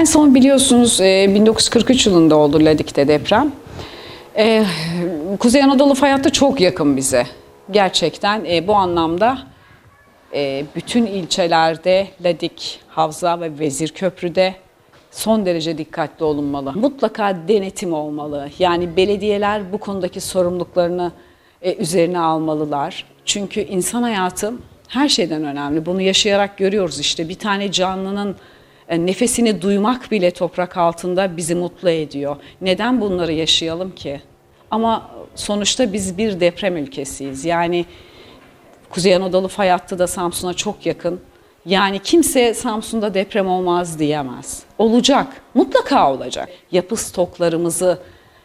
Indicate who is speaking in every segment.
Speaker 1: En son biliyorsunuz e, 1943 yılında oldu Ladik'te deprem. E, Kuzey Anadolu fay hattı çok yakın bize. Gerçekten e, bu anlamda e, bütün ilçelerde Ladik, Havza ve Vezirköprü'de son derece dikkatli olunmalı. Mutlaka denetim olmalı. Yani belediyeler bu konudaki sorumluluklarını e, üzerine almalılar. Çünkü insan hayatı her şeyden önemli. Bunu yaşayarak görüyoruz işte. Bir tane canlının e, nefesini duymak bile toprak altında bizi mutlu ediyor. Neden bunları yaşayalım ki? Ama sonuçta biz bir deprem ülkesiyiz. Yani Kuzey Anadolu fay hattı da Samsun'a çok yakın. Yani kimse Samsun'da deprem olmaz diyemez. Olacak, mutlaka olacak. Yapı stoklarımızı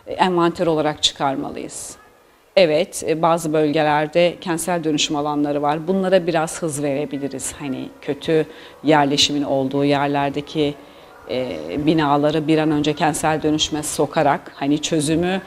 Speaker 1: e, envanter olarak çıkarmalıyız. Evet, e, bazı bölgelerde kentsel dönüşüm alanları var. Bunlara biraz hız verebiliriz. Hani kötü yerleşimin olduğu yerlerdeki e, binaları bir an önce kentsel dönüşme sokarak hani çözümü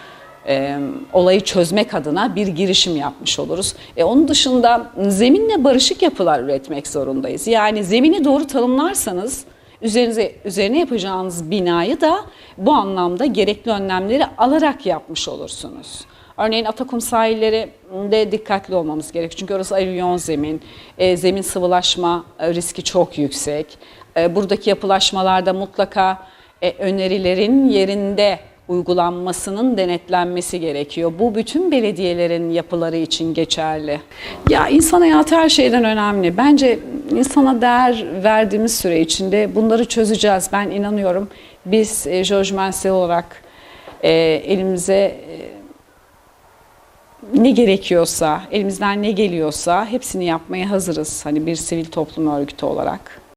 Speaker 1: e, olayı çözmek adına bir girişim yapmış oluruz. E, onun dışında zeminle barışık yapılar üretmek zorundayız. Yani zemini doğru tanımlarsanız üzerinize üzerine yapacağınız binayı da bu anlamda gerekli önlemleri alarak yapmış olursunuz. Örneğin Atakum sahillerinde dikkatli olmamız gerek. Çünkü orası alüvyon zemin, e, zemin sıvılaşma e, riski çok yüksek. E, buradaki yapılaşmalarda mutlaka e, önerilerin yerinde uygulanmasının denetlenmesi gerekiyor. Bu bütün belediyelerin yapıları için geçerli. Ya insan hayatı her şeyden önemli. Bence insana değer verdiğimiz süre içinde bunları çözeceğiz. Ben inanıyorum. Biz e, Mansell olarak e, elimize e, ne gerekiyorsa, elimizden ne geliyorsa hepsini yapmaya hazırız. Hani bir sivil toplum örgütü olarak.